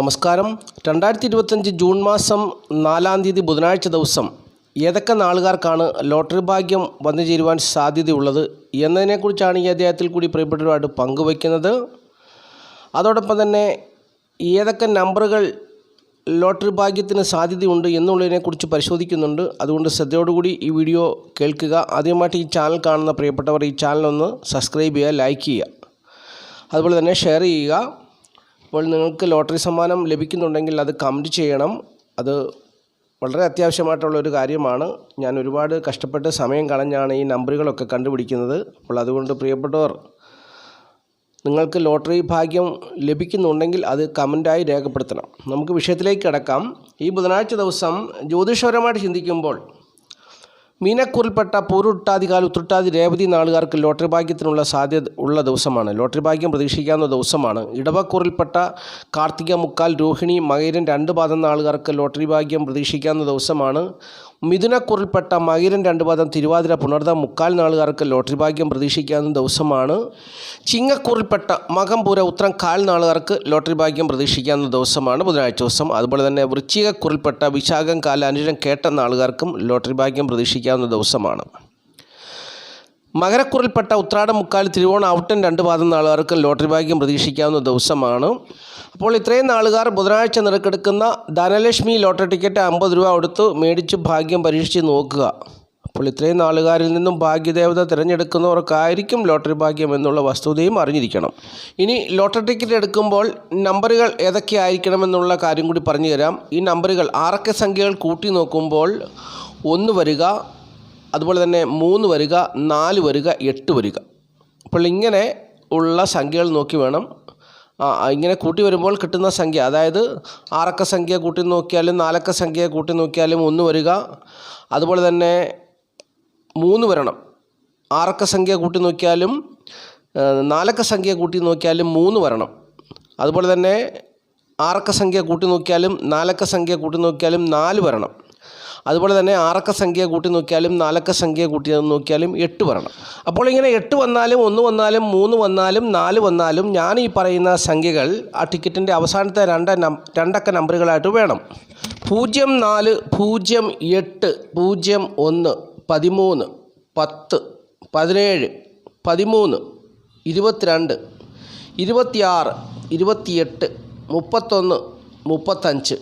നമസ്കാരം. രണ്ടായിരത്തി ഇരുപത്തഞ്ച് ജൂൺ മാസം നാലാം തീയതി ബുധനാഴ്ച ദിവസം ഏതൊക്കെ നാളുകാർക്കാണ് ലോട്ടറി ഭാഗ്യം വന്നു ചേരുവാൻ സാധ്യതയുള്ളത് എന്നതിനെക്കുറിച്ചാണ് ഈ അദ്ദേഹത്തിൽ കൂടി പ്രിയപ്പെട്ടവരുമായിട്ട് പങ്കുവയ്ക്കുന്നത്. അതോടൊപ്പം തന്നെ ഏതൊക്കെ നമ്പറുകൾ ലോട്ടറി ഭാഗ്യത്തിന് സാധ്യതയുണ്ട് എന്നുള്ളതിനെക്കുറിച്ച് പരിശോധിക്കുന്നുണ്ട്. അതുകൊണ്ട് ശ്രദ്ധയോടുകൂടി ഈ വീഡിയോ കേൾക്കുക. ആദ്യമായിട്ട് ഈ ചാനൽ കാണുന്ന പ്രിയപ്പെട്ടവർ ഈ ചാനലൊന്ന് സബ്സ്ക്രൈബ് ചെയ്യുക ലൈക്ക് ചെയ്യുക. അതുപോലെ തന്നെ ഷെയർ ചെയ്യുക. അപ്പോൾ നിങ്ങൾക്ക് ലോട്ടറി സമ്മാനം ലഭിക്കുന്നുണ്ടെങ്കിൽ അത് കമന്റ് ചെയ്യണം. അത് വളരെ അത്യാവശ്യമായിട്ടുള്ള ഒരു കാര്യമാണ്. ഞാൻ ഒരുപാട് കഷ്ടപ്പെട്ട് സമയം കളഞ്ഞാണ് ഈ നമ്പറുകളൊക്കെ കണ്ടുപിടിക്കുന്നത്. അപ്പോൾ അതുകൊണ്ട് പ്രിയപ്പെട്ടവർ നിങ്ങൾക്ക് ലോട്ടറി ഭാഗ്യം ലഭിക്കുന്നുണ്ടെങ്കിൽ അത് കമന്റായി രേഖപ്പെടുത്തണം. നമുക്ക് വിഷയത്തിലേക്ക് കിടക്കാം. ഈ ബുധനാഴ്ച ദിവസം ജ്യോതിഷപരമായിട്ട് ചിന്തിക്കുമ്പോൾ മീനക്കൂറിൽപ്പെട്ട പൂരുട്ടാതികാൽ ഉത്രട്ടാതി രേവതി നാളുകാർക്ക് ലോട്ടറി ഭാഗ്യത്തിനുള്ള സാധ്യത ഉള്ള ദിവസമാണ്. ലോട്ടറി ഭാഗ്യം പ്രതീക്ഷിക്കാവുന്ന ദിവസമാണ്. ഇടവക്കൂറിൽപ്പെട്ട കാർത്തിക മുക്കാൽ രോഹിണി മകരൻ രണ്ട് പാദം നാളുകാർക്ക് ലോട്ടറി ഭാഗ്യം പ്രതീക്ഷിക്കാവുന്ന ദിവസമാണ്. മിഥുനക്കൂറിൽപ്പെട്ട മകിരൻ രണ്ടു പദം തിരുവാതിര പുണർത മുക്കാൽ നാളുകാർക്ക് ലോട്ടറി ഭാഗ്യം പ്രതീക്ഷിക്കാവുന്ന ദിവസമാണ്. ചിങ്ങക്കൂറിൽപ്പെട്ട മകംപൂര ഉത്രം കാൽ നാളുകാർക്ക് ലോട്ടറി ഭാഗ്യം പ്രതീക്ഷിക്കാവുന്ന ദിവസമാണ് ബുധനാഴ്ച ദിവസം. അതുപോലെ തന്നെ വൃശ്ചികക്കുറിൽപ്പെട്ട വിശാഖം കാല അനുരം കേട്ട നാളുകാർക്കും ലോട്ടറി ഭാഗ്യം പ്രതീക്ഷിക്കാവുന്ന ദിവസമാണ്. മകരക്കുറിൽപ്പെട്ട ഉത്രാടം മുക്കാൽ തിരുവോണം ഔട്ടൻ രണ്ട് പാദം നാളുകാർക്ക് ലോട്ടറി ഭാഗ്യം പ്രതീക്ഷിക്കാവുന്ന ദിവസമാണ്. അപ്പോൾ ഇത്രയും നാളുകാർ ബുധനാഴ്ച നിറക്കെടുക്കുന്ന ധനലക്ഷ്മി ലോട്ടറി ടിക്കറ്റ് അമ്പത് രൂപ കൊടുത്ത് മേടിച്ച് ഭാഗ്യം പരീക്ഷിച്ച് നോക്കുക. അപ്പോൾ ഇത്രയും നാളുകാരിൽ നിന്നും ഭാഗ്യദേവത തിരഞ്ഞെടുക്കുന്നവർക്കായിരിക്കും ലോട്ടറി ഭാഗ്യം എന്നുള്ള വസ്തുതയും അറിഞ്ഞിരിക്കണം. ഇനി ലോട്ടറി ടിക്കറ്റ് എടുക്കുമ്പോൾ നമ്പറുകൾ ഏതൊക്കെ ആയിരിക്കണമെന്നുള്ള കാര്യം കൂടി പറഞ്ഞുതരാം. ഈ നമ്പറുകൾ ആറക്ക സംഖ്യകൾ കൂട്ടി നോക്കുമ്പോൾ ഒന്ന് വരിക അതുപോലെ തന്നെ മൂന്ന് വരിക നാല് വരിക എട്ട് വരിക. അപ്പോൾ ഇങ്ങനെ ഉള്ള സംഖ്യകൾ നോക്കി വേണം. ഇങ്ങനെ കൂട്ടി വരുമ്പോൾ കിട്ടുന്ന സംഖ്യ അതായത് ആറക്ക സംഖ്യ കൂട്ടി നോക്കിയാലും നാലക്ക സംഖ്യ കൂട്ടി നോക്കിയാലും ഒന്ന് വരിക. അതുപോലെ തന്നെ മൂന്ന് വരണം. ആറക്ക സംഖ്യ കൂട്ടി നോക്കിയാലും നാലക്ക സംഖ്യ കൂട്ടി നോക്കിയാലും മൂന്ന് വരണം. അതുപോലെ തന്നെ ആറക്ക സംഖ്യ കൂട്ടി നോക്കിയാലും നാലക്ക സംഖ്യ കൂട്ടി നോക്കിയാലും നാല് വരണം. അതുപോലെ തന്നെ ആറക്ക സംഖ്യ കൂട്ടി നോക്കിയാലും നാലക്ക സംഖ്യ കൂട്ടി നോക്കിയാലും എട്ട് വരണം. അപ്പോൾ ഇങ്ങനെ എട്ട് വന്നാലും ഒന്ന് വന്നാലും മൂന്ന് വന്നാലും നാല് വന്നാലും ഞാൻ ഈ പറയുന്ന സംഖ്യകൾ ആ ടിക്കറ്റിന്റെ അവസാനത്തെ രണ്ട് രണ്ടക്ക നമ്പറുകളായിട്ട് വേണം. പൂജ്യം നാല് പൂജ്യം എട്ട് പൂജ്യം ഒന്ന് പതിമൂന്ന് പത്ത് പതിനേഴ് പതിമൂന്ന് ഇരുപത്തിരണ്ട് ഇരുപത്തിയാറ് ഇരുപത്തിയെട്ട് മുപ്പത്തൊന്ന് മുപ്പത്തഞ്ച്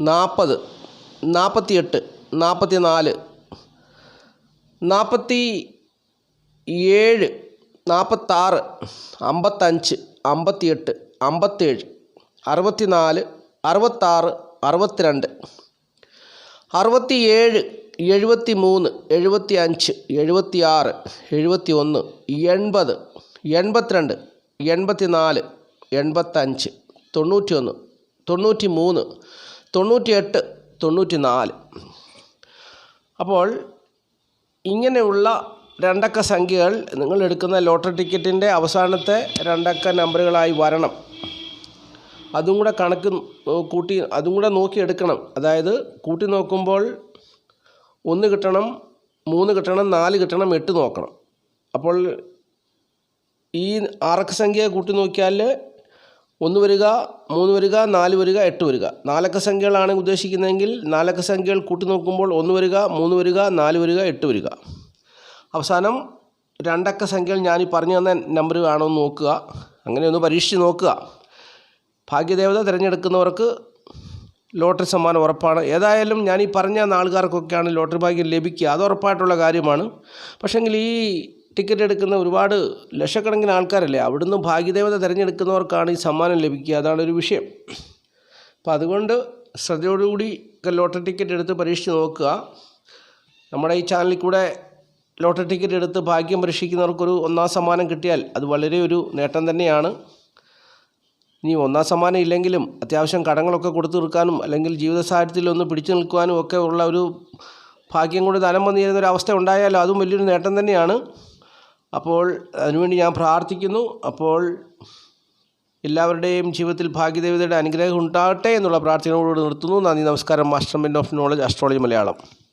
നാൽപ്പത് നാൽപ്പത്തിയെട്ട് നാൽപ്പത്തി നാല് നാൽപ്പത്തി ഏഴ് നാൽപ്പത്താറ് അമ്പത്തഞ്ച് അമ്പത്തിയെട്ട് അമ്പത്തേഴ് അറുപത്തിനാല് അറുപത്താറ് അറുപത്തിരണ്ട് അറുപത്തിയേഴ് എഴുപത്തി മൂന്ന് എഴുപത്തി അഞ്ച് എഴുപത്തി ആറ് എഴുപത്തി ഒന്ന് എൺപത് എൺപത്തിരണ്ട് എൺപത്തി നാല് എൺപത്തഞ്ച് തൊണ്ണൂറ്റി ഒന്ന് തൊണ്ണൂറ്റി മൂന്ന് തൊണ്ണൂറ്റിയെട്ട് തൊണ്ണൂറ്റി നാല് അപ്പോൾ ഇങ്ങനെയുള്ള രണ്ടക്ക സംഖ്യകൾ നിങ്ങൾ എടുക്കുന്ന ലോട്ടറി ടിക്കറ്റിന്റെ അവസാനത്തെ രണ്ടക്ക നമ്പറുകളായി വരണം. അതും കൂടെ കണക്ക് കൂട്ടി അതും കൂടെ നോക്കി എടുക്കണം. അതായത് കൂട്ടി നോക്കുമ്പോൾ ഒന്ന് കിട്ടണം മൂന്ന് കിട്ടണം നാല് കിട്ടണം എട്ട് നോക്കണം. അപ്പോൾ ഈ ആറക്ക സംഖ്യ കൂട്ടി നോക്കിയാൽ ഒന്ന് വരിക മൂന്ന് വരിക നാല് വരിക എട്ട് വരിക. നാലക്ക സംഖ്യകളാണ് ഉദ്ദേശിക്കുന്നതെങ്കിൽ നാലക്ക സംഖ്യകൾ കൂട്ടി നോക്കുമ്പോൾ ഒന്ന് വരിക മൂന്ന് വരിക നാല് വരിക എട്ട് വരിക. അവസാനം രണ്ടക്ക സംഖ്യകൾ ഞാൻ ഈ പറഞ്ഞു തന്ന നമ്പർ ആണോ എന്ന് നോക്കുക. അങ്ങനെ ഒന്ന് പരീക്ഷിച്ച് നോക്കുക. ഭാഗ്യദേവത തിരഞ്ഞെടുക്കുന്നവർക്ക് ലോട്ടറി സമ്മാനം ഉറപ്പാണ്. ഏതായാലും ഞാൻ ഈ പറഞ്ഞ നാളുകാർക്കൊക്കെയാണ് ലോട്ടറി ഭാഗ്യം ലഭിക്കുക. അത് ഉറപ്പായിട്ടുള്ള കാര്യമാണ്. പക്ഷേങ്കിൽ ഈ ടിക്കറ്റ് എടുക്കുന്ന ഒരുപാട് ലക്ഷക്കണക്കിന് ആൾക്കാരല്ലേ? അവിടുന്ന് ഭാഗ്യദേവത തിരഞ്ഞെടുക്കുന്നവർക്കാണ് ഈ സമ്മാനം ലഭിക്കുക. അതാണ് ഒരു വിഷയം. അപ്പം അതുകൊണ്ട് ശ്രദ്ധയോടുകൂടി ലോട്ടറി ടിക്കറ്റ് എടുത്ത് പരീക്ഷിച്ച് നോക്കുക. നമ്മുടെ ഈ ചാനലിൽ കൂടെ ലോട്ടറി ടിക്കറ്റ് എടുത്ത് ഭാഗ്യം പരീക്ഷിക്കുന്നവർക്കൊരു ഒന്നാം സമ്മാനം കിട്ടിയാൽ അത് വളരെ ഒരു നേട്ടം തന്നെയാണ്. ഇനി ഒന്നാം സമ്മാനം ഇല്ലെങ്കിലും അത്യാവശ്യം കടങ്ങളൊക്കെ കൊടുത്തു തീർക്കാനും അല്ലെങ്കിൽ ജീവിത ഒന്ന് പിടിച്ചു നിൽക്കുവാനും ഒക്കെ ഉള്ള ഒരു ഭാഗ്യം കൊണ്ട് ധനം വന്നു ചേരുന്ന ഒരു അവസ്ഥ ഉണ്ടായാലും? അതും വലിയൊരു നേട്ടം തന്നെയാണ്. അപ്പോൾ അതിനുവേണ്ടി ഞാൻ പ്രാർത്ഥിക്കുന്നു. അപ്പോൾ എല്ലാവരുടെയും ജീവിതത്തിൽ ഭാഗ്യദേവതയുടെ അനുഗ്രഹം ഉണ്ടാകട്ടെ എന്നുള്ള പ്രാർത്ഥനയോട് നിർത്തുന്നു. നന്ദി നമസ്കാരം. Master of knowledge astrology Malayalam